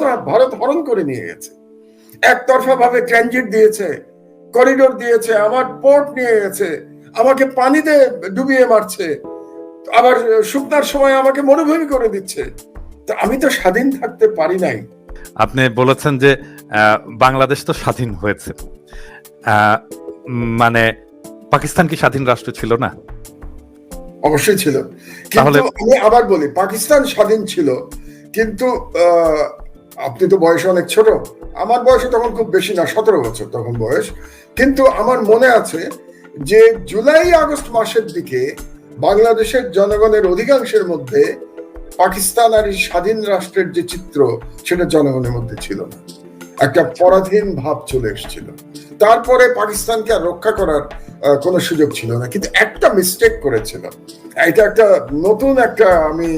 ভারত হরণ করে নিয়ে গেছে। একতরফা ভাবে ট্রানজিট দিয়েছে করিডোর দিয়েছে আমার পোর্ট নিয়ে গেছে আমাকে পানিতে ডুবিয়ে মারছে আবার শুকনার সময় আমাকে মরুভূমি করে দিচ্ছে। তো আমি তো স্বাধীন থাকতে পারি নাই। আপনি বলেছেন যে বাংলাদেশ তো স্বাধীন হয়েছে। মানে পাকিস্তান কি স্বাধীন রাষ্ট্র ছিল না? অবশ্যই ছিল। কিন্তু আমি আবার বলি পাকিস্তান স্বাধীন ছিল কিন্তু আহ, আপনি তো বয়সে অনেক ছোট। আমার বয়সে তখন খুব বেশি না, সতেরো বছর তখন বয়স। কিন্তু আমার মনে আছে যে জুলাই, আগস্ট মাসের দিকে বাংলাদেশের জনগণের অধিকাংশের মধ্যে পাকিস্তান আর স্বাধীন রাষ্ট্রের যে চিত্র, সেটা জনগণের মধ্যে ছিল না। একটা পরাধীন ভাব চলে এসেছিল। তারপরে পাকিস্তানকে আর রক্ষা করার কোনো সুযোগ ছিল না। কিন্তু একটা মিস্টেক করেছিল। এটা একটা নতুন একটা আমি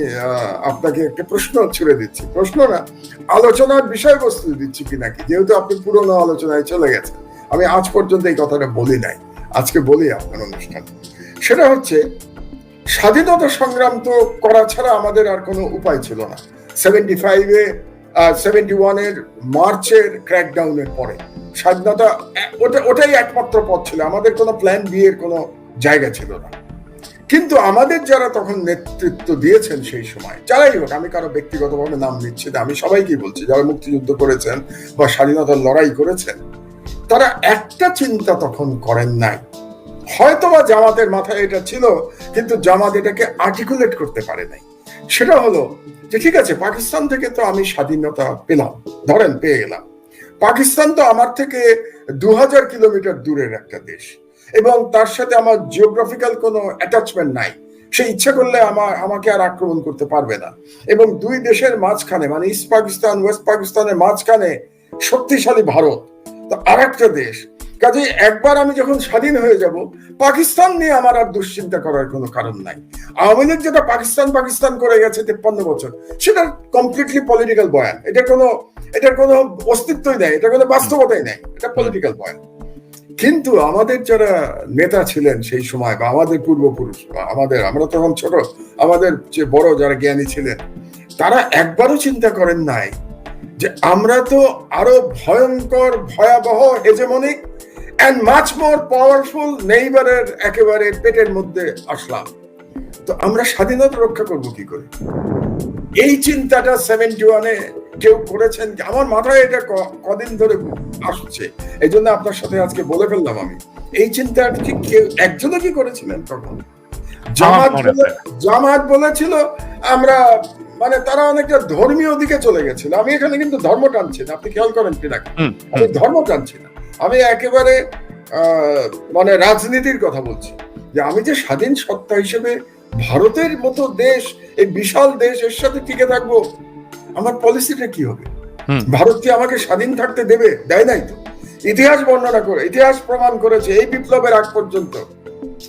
আপনাকে একটা প্রশ্ন ছুড়ে দিচ্ছি। প্রশ্ন না, আলোচনার বিষয়বস্তু দিচ্ছি কি নাকি? যেহেতু আপনি পুরোনো আলোচনায় চলে গেছেন। আমি আজ পর্যন্ত এই কথাটা বলি নাই। আজকে বলি আপনার অনুষ্ঠান। সেটা হচ্ছে, স্বাধীনতা সংগ্রাম তো করা ছাড়া আমাদের আর কোনো উপায় ছিল না। সেভেন্টি ফাইভে সেভেন্টি ওয়ানের মার্চের ক্র্যাকডাউনের পরে। স্বাধীনতা, ওটা, ওটাই একমাত্র পথ ছিল। আমাদের কোনো প্ল্যান বি এর কোনো জায়গা ছিল না। কিন্তু আমাদের যারা তখন নেতৃত্ব দিয়েছেন সেই সময়, যারাই হোক, আমি কারও ব্যক্তিগতভাবে নাম নিচ্ছি না, আমি সবাইকেই বলছি, যারা মুক্তিযুদ্ধ করেছেন বা স্বাধীনতার লড়াই করেছেন, তারা একটা চিন্তা তখন করেন নাই। হয়তোবা জামাতের মাথায় এটা ছিল, কিন্তু জামাত এটাকে আর্টিকুলেট করতে পারে নাই। সেটা হলো যে, ঠিক আছে, পাকিস্তান থেকে তো আমি স্বাধীনতা পেলাম, ধরেন, পেয়ে গেলাম। পাকিস্তান তো আমার থেকে দু হাজার কিলোমিটার দূরের একটা দেশ। এবং তার সাথে আমার জিওগ্রাফিক্যাল কোনো অ্যাটাচমেন্ট নাই। সে ইচ্ছা করলে আমার, আমাকে আর আক্রমণ করতে পারবে না। এবং দুই দেশের মাঝখানে মানে ইস্ট পাকিস্তান, ওয়েস্ট পাকিস্তানের মাঝখানে শক্তিশালী ভারত, তো আর একটা দেশ কাজে একবার আমি যখন স্বাধীন হয়ে যাব, পাকিস্তান নিয়ে আমার আর দুশ্চিন্তা করার কোনো কারণ নাই। আওয়ামী লীগ যেটা পাকিস্তান পাকিস্তান করে গেছে তেপ্পান্ন বছর সেটা কমপ্লিটলি পলিটিক্যাল বয়ান। এটা কোনো এটার কোনো অস্তিত্বই নেই, এটা কোনো বাস্তবতাই নেই, এটা পলিটিক্যাল বয়ান। কিন্তু আমাদের যারা নেতা ছিলেন সেই সময়, বা আমাদের পূর্বপুরুষ, বা আমাদের, আমরা তখন ছোট, আমাদের যে বড় যারা জ্ঞানী ছিলেন, তারা একবারও চিন্তা করেন নাই যে আমরা তো আরও ভয়ঙ্কর, ভয়াবহ, hegemonic and much more powerful নেইবারের একেবারে পেটের মধ্যে আসলাম। তো আমরা স্বাধীনতা রক্ষা করব কি করে? এই চিন্তাটা সেভেন্টি ওয়ানে কেউ করেছেন আমার মাথায় এটা কদিন ধরে আসছে। এই জন্য আপনার সাথে আজকে বলে ফেললাম আমি। এই চিন্তাটা কি কেউ একজনও কি করেছিলেন তখন জামাত জামাত বলেছিল আমরা মানে তারা অনেকটা ধর্মীয় দিকে চলে গেছিল। আমি এখানে কিন্তু ধর্ম টানছি না। আপনি খেয়াল করেন কি না আমি ধর্ম টানছি না। আমি একেবারে মানে রাজনীতির কথা বলছি। যে আমি যে স্বাধীন সত্তা হিসেবে ভারতের মতো দেশ এই বিশাল দেশ এর সাথে টিকে থাকব আমার পলিসিটা কি হবে? ভারত কি আমাকে স্বাধীন থাকতে দেবে? দেয় নাই তো। ইতিহাস বর্ণনা করে ইতিহাস প্রমাণ করেছে এই বিপ্লবের আগ পর্যন্ত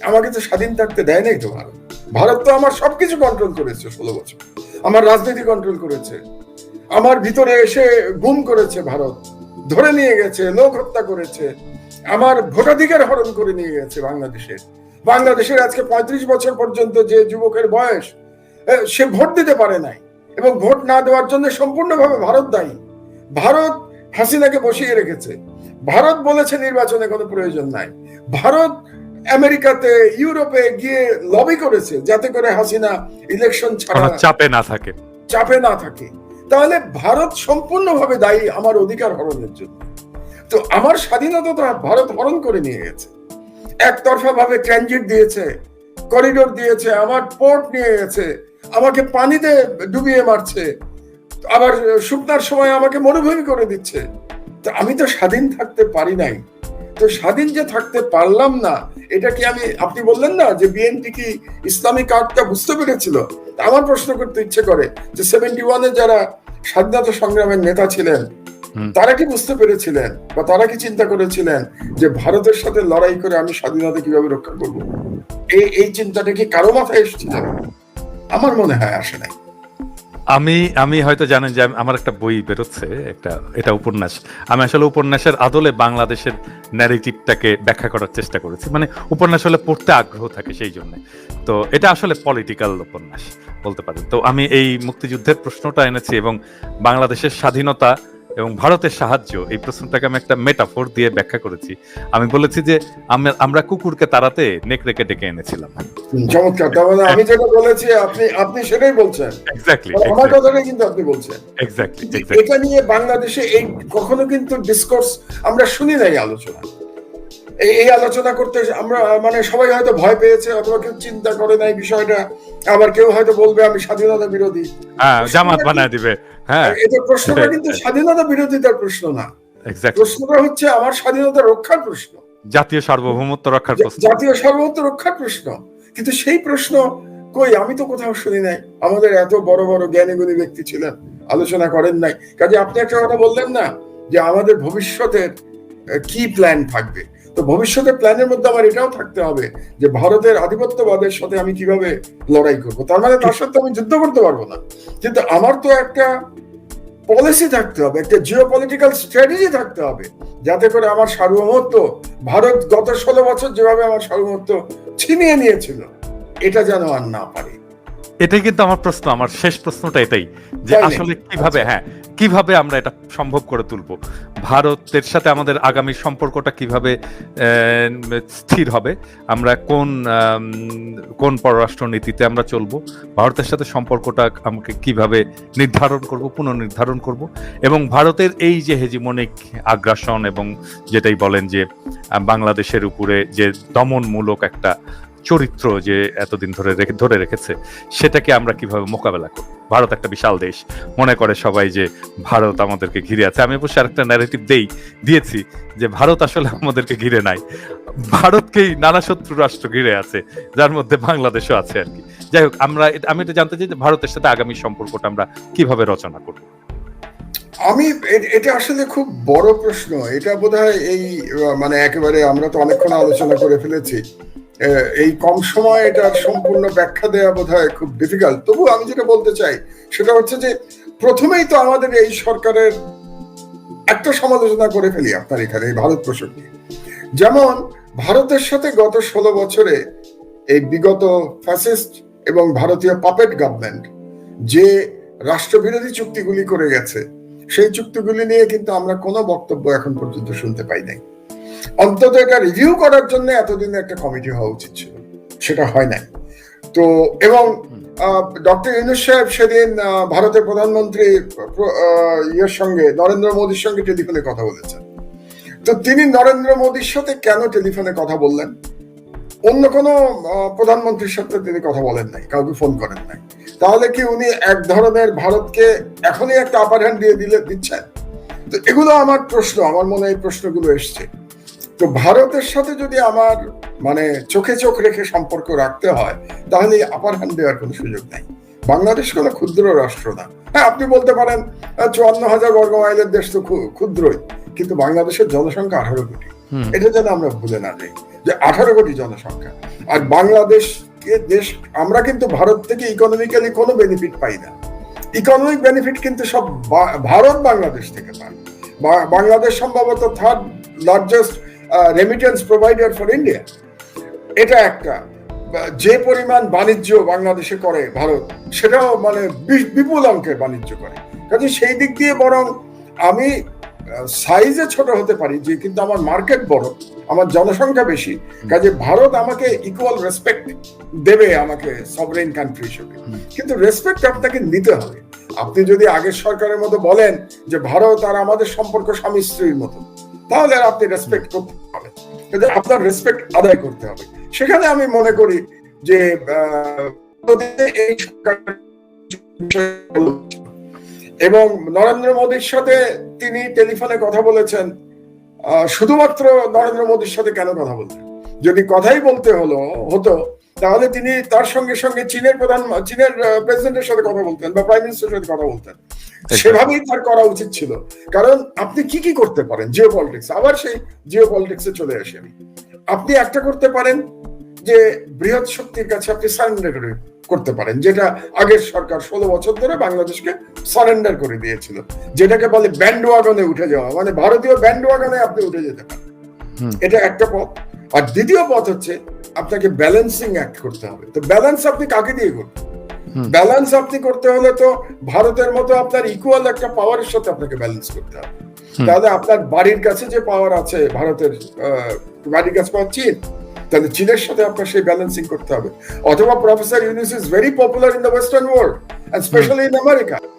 আমাকে তো স্বাধীন থাকতে দেয় নাই তো ভারত। ভারত তো আমার সবকিছু কন্ট্রোল করেছে ষোলো বছর। আমার রাজনীতি কন্ট্রোল করেছে। আমার ভিতরে এসে গুম করেছে ভারত। ধরে নিয়ে গেছে লোক হত্যা করেছে আমার ভোটাধিকার হরণ করে নিয়ে গেছে বাংলাদেশের বাংলাদেশের আজকে পঁয়ত্রিশ বছর পর্যন্ত যে যুবকের বয়স সে ভোট দিতে পারে নাই এবং ভোট না দেওয়ার জন্য সম্পূর্ণভাবে ভারত দায়ী। ভারত হাসিনাকে বসিয়ে রেখেছে। ভারত বলেছে নির্বাচনে কোনো প্রয়োজন নাই। ভারত আমেরিকাতে ইউরোপে গিয়ে লবি করেছে যাতে করে হাসিনা ইলেকশন ছাড়া চাপে না থাকে। চাপে না থাকে। তাহলে ভারত সম্পূর্ণভাবে দায়ী আমার অধিকার হরণের জন্য। তো আমার স্বাধীনতা তো ভারত হরণ করে নিয়ে গেছে। একতরফা ভাবে ট্রানজিট দিয়েছে করিডোর দিয়েছে, আমার পোর্ট নিয়ে গেছে, আমাকে পানিতে ডুবিয়ে মারছে, আবার শুকনার সময় আমাকে মরুভূমি করে দিচ্ছে। তো আমি তো স্বাধীন থাকতে পারি নাই। তো স্বাধীন যে থাকতে পারলাম না এটা কি আমি আপনি বললেন না যে বিএনপি কি ইসলামী কার্ডটা বুঝতে পেরেছিল? আমার প্রশ্ন করতে ইচ্ছে করে যে সেভেন্টি ওয়ানে যারা স্বাধীনতা সংগ্রামের নেতা ছিলেন তারা কি বুঝতে পেরেছিলেন বা তারা কি চিন্তা করেছিলেন যে ভারতের সাথে লড়াই করে আমি স্বাধীনতা কীভাবে রক্ষা করব? এই এই চিন্তাটা কি কারও মাথায় এসেছিল আমার মনে হয় আসে নাই। আমি আমি হয়তো জানেন যে আমার একটা বই বেরোচ্ছে, একটা, এটা উপন্যাস। আমি আসলে উপন্যাসের আদলে বাংলাদেশের ন্যারেটিভটাকে ব্যাখ্যা করার চেষ্টা করেছি। মানে উপন্যাস হলে পড়তে আগ্রহ থাকে সেই জন্য। তো এটা আসলে পলিটিক্যাল উপন্যাস, বলতে পারেন। তো আমি এই মুক্তিযুদ্ধের প্রশ্নটা এনেছি এবং বাংলাদেশের স্বাধীনতা এবং ভারতের সাহায্য এই প্রশ্নটাকে আমি একটা মেটাফোর দিয়ে ব্যাখ্যা করেছি। আমি বলেছি যে আমরা- কুকুরকে তাড়াতে নেকড়েকে ডেকে এনেছিলাম। চমৎকার তার মানে আমি যেটা বলেছি আপনি আপনি সেটাই বলছেন। এক্স্যাক্টলি আমার কথাটাই কিন্তু আপনি বলছেন। এক্স্যাক্টলি এটা নিয়ে বাংলাদেশে এই কখনো কিন্তু ডিসকোর্স আমরা শুনি নাই আলোচনা। এই আলোচনা করতে আমরা মানে সবাই হয়তো ভয় পেয়েছে অথবা কেউ চিন্তা করে নাই বিষয়টা। আবার কেউ হয়তো বলবে আমি স্বাধীনতা বিরোধী। হ্যাঁ জামাত বানায় দিবে। এটা প্রশ্নটা কিন্তু স্বাধীনতা বিরোধিতার প্রশ্ন না। প্রশ্নটা হচ্ছে আমার স্বাধীনতা রক্ষার প্রশ্ন। জাতীয় সার্বভৌমত্ব রক্ষার প্রশ্ন। জাতীয় সার্বভৌমত্ব রক্ষার প্রশ্ন। কিন্তু সেই প্রশ্ন কই? আমি তো কোথাও শুনি নাই। আমাদের এত বড় বড় জ্ঞানী গুণী ব্যক্তি ছিলেন আলোচনা করেন নাই। কাজে আপনি একটা কথা বললেন না যে আমাদের ভবিষ্যতের কি প্ল্যান থাকবে? তো ভবিষ্যতের প্ল্যানের মধ্যে আমার এটাও থাকতে হবে যে ভারতের আধিপত্যবাদের সাথে আমি কীভাবে লড়াই করব। তার মানে তার সাথে আমি যুদ্ধ করতে পারব না। কিন্তু আমার তো একটা পলিসি থাকতে হবে, একটা জিও পলিটিক্যাল স্ট্র্যাটেজি থাকতে হবে, যাতে করে আমার সার্বভৌমত্ব, ভারত গত ষোলো বছর যেভাবে আমার সার্বভৌমত্ব ছিনিয়ে নিয়েছিল, এটা যেন আর না পারে। এটাই কিন্তু আমার প্রশ্ন আমার শেষ প্রশ্নটা এটাই যে আসলে কীভাবে হ্যাঁ কীভাবে আমরা এটা সম্ভব করে তুলব? ভারতের সাথে আমাদের আগামী সম্পর্কটা কীভাবে স্থির হবে? আমরা কোন কোন পররাষ্ট্র নীতিতে আমরা চলবো? ভারতের সাথে সম্পর্কটা আমাকে কীভাবে নির্ধারণ করব পুনর্নির্ধারণ করব? এবং ভারতের এই যে হেজিমনিক আগ্রাসন এবং যেটাই বলেন যে বাংলাদেশের উপরে যে দমনমূলক একটা চরিত্র যে এতদিন ধরে রেখে, ধরে রেখেছে, সেটাকে আমরা কীভাবে মোকাবেলা করব? ভারত একটা বিশাল দেশ। মনে করে সবাই যে ভারত আমাদেরকে ঘিরে আছে। আমি অবশ্য আরেকটা ন্যারেটিভ দেই, দিয়েছি যে ভারত আসলে আমাদেরকে ঘিরে নাই। ভারতকেই নানা শত্রু রাষ্ট্র ঘিরে আছে, যার মধ্যে বাংলাদেশও আছে আর কি। যাই হোক, আমরা আমি এটা জানতে চাই যে ভারতের সাথে আগামী সম্পর্কটা আমরা কীভাবে রচনা করব? আমি এটা আসলে খুব বড় প্রশ্ন। এটা বোধহয় এই মানে একেবারে আমরা তো অনেকক্ষণ আলোচনা করে ফেলেছি। এই কম সময়ে এটার সম্পূর্ণ ব্যাখ্যা দেওয়া বোধ হয় খুব ডিফিকাল্ট তবু আমি যেটা বলতে চাই, সেটা হচ্ছে যে প্রথমেই তো আমাদের এই সরকারের একটা সমালোচনা করে ফেলি আপনার এখানে, এই ভারত প্রসঙ্গে। যেমন, ভারতের সাথে গত ষোলো বছরে এই বিগত ফ্যাসিস্ট এবং ভারতীয় পাপেট গভর্নমেন্ট যে রাষ্ট্রবিরোধী চুক্তিগুলি করে গেছে, সেই চুক্তিগুলি নিয়ে কিন্তু আমরা কোনো বক্তব্য এখন পর্যন্ত শুনতে পাই নাই। অন্তত এটা রিভিউ করার জন্য এতদিন একটা কমিটি হওয়া উচিত ছিল। সেটা হয় নাই। তো এবং ডক্টর ইউনুস সাহেব সেদিন ভারতের প্রধানমন্ত্রী ইয়ের সঙ্গে নরেন্দ্র মোদীর সঙ্গে টেলিফোনে কথা বলেছেন। তো তিনি নরেন্দ্র মোদীর সাথে কেন টেলিফোনে কথা বললেন? অন্য কোনো প্রধানমন্ত্রীর সাথে তিনি কথা বলেন নাই কাউকে ফোন করেন নাই। তাহলে কি উনি এক ধরনের ভারতকে এখনই একটা আপার হ্যান্ড দিয়ে দিলে দিচ্ছেন? তো এগুলো আমার প্রশ্ন আমার মনে এই প্রশ্নগুলো এসছে। তো ভারতের সাথে যদি আমার মানে চোখে চোখ রেখে সম্পর্ক রাখতে হয় তাহলে আপার হ্যান্ড দেওয়ার কোনো সুযোগ নাই। বাংলাদেশ কোনো ক্ষুদ্র রাষ্ট্র না। হ্যাঁ আপনি বলতে পারেন চুয়ান্ন হাজার বর্গ মাইলের দেশ তো ক্ষুদ্রই কিন্তু বাংলাদেশের জনসংখ্যা আঠারো কোটি। এটা যেন আমরা ভুলে না যাই যে আঠারো কোটি জনসংখ্যা। আর বাংলাদেশ দেশ আমরা কিন্তু ভারত থেকে ইকোনমিক্যালি কোনো বেনিফিট পাই না। ইকোনমিক বেনিফিট কিন্তু সব ভারত বাংলাদেশ থেকে পায়। বাংলাদেশ সম্ভবত third largest remittance provider for India এটা একটা। যে পরিমাণ বাণিজ্য বাংলাদেশে করে ভারত সেটাও মানে বিপুল অঙ্কের বাণিজ্য করে। কাজে সেই দিক দিয়ে বরং আমি সাইজে ছোট হতে পারি যে কিন্তু আমার মার্কেট বড় আমার জনসংখ্যা বেশি। কাজে ভারত আমাকে ইকুয়াল রেসপেক্ট দেবে আমাকে সভরেন কান্ট্রি হিসেবে। কিন্তু রেসপেক্ট আপনাকে নিতে হবে। আপনি যদি আগের সরকারের মতো বলেন যে ভারত আর আমাদের সম্পর্ক স্বামী স্ত্রীর মতো তাহলে আপনি রেসপেক্ট করতে হবে আপনার রেসপেক্ট আদায় করতে হবে। সেখানে আমি মনে করি যে এবং নরেন্দ্র মোদীর সাথে তিনি টেলিফোনে কথা বলেছেন। শুধুমাত্র নরেন্দ্র মোদীর সাথে কেন কথা বলতেন যদি কথাই বলতে হলো, হতো তাহলে তিনি তার সঙ্গে সঙ্গে চীনের প্রধান চীনের প্রেসিডেন্টের সাথে কথা বলতেন বা প্রাইম মিনিস্টারের সাথে কথা বলতেন। সেভাবেই তার করা উচিত ছিল। কারণ আপনি কি কি করতে পারেন জিও পলিটিক্স আবার সেই জিও পলিটিক্সে চলে আসি আমি। আপনি একটা করতে পারেন যে বৃহৎ শক্তির কাছে আপনি সারেন্ডার করতে পারেন যেটা আগের সরকার ষোলো বছর ধরে বাংলাদেশকে সারেন্ডার করে দিয়েছিল। যেটাকে বলে ব্যান্ড ওয়াগনে উঠে যাওয়া মানে ভারতীয় ব্যান্ড ওয়াগনে আপনি উঠে যেতে পারেন। এটা একটা পথ। আর দ্বিতীয় পথ হচ্ছে আপনাকে ব্যালেন্সিং অ্যাক্ট করতে হবে। তো ব্যালেন্স আপনি কাকে দিয়ে করবেন? ব্যালেন্স আপনি করতে হলে তো ভারতের মতো আপনার ইকুয়াল একটা পাওয়ারের সাথে আপনাকে ব্যালেন্স করতে হবে। তাহলে আপনার বাড়ির কাছে যে পাওয়ার আছে ভারতের বাড়ির কাছে পাওয়ার চীন তাহলে চীনের সাথে আপনার সেই ব্যালেন্সিং করতে হবে। অথবা professor Yunus is very popular in the western world specially in America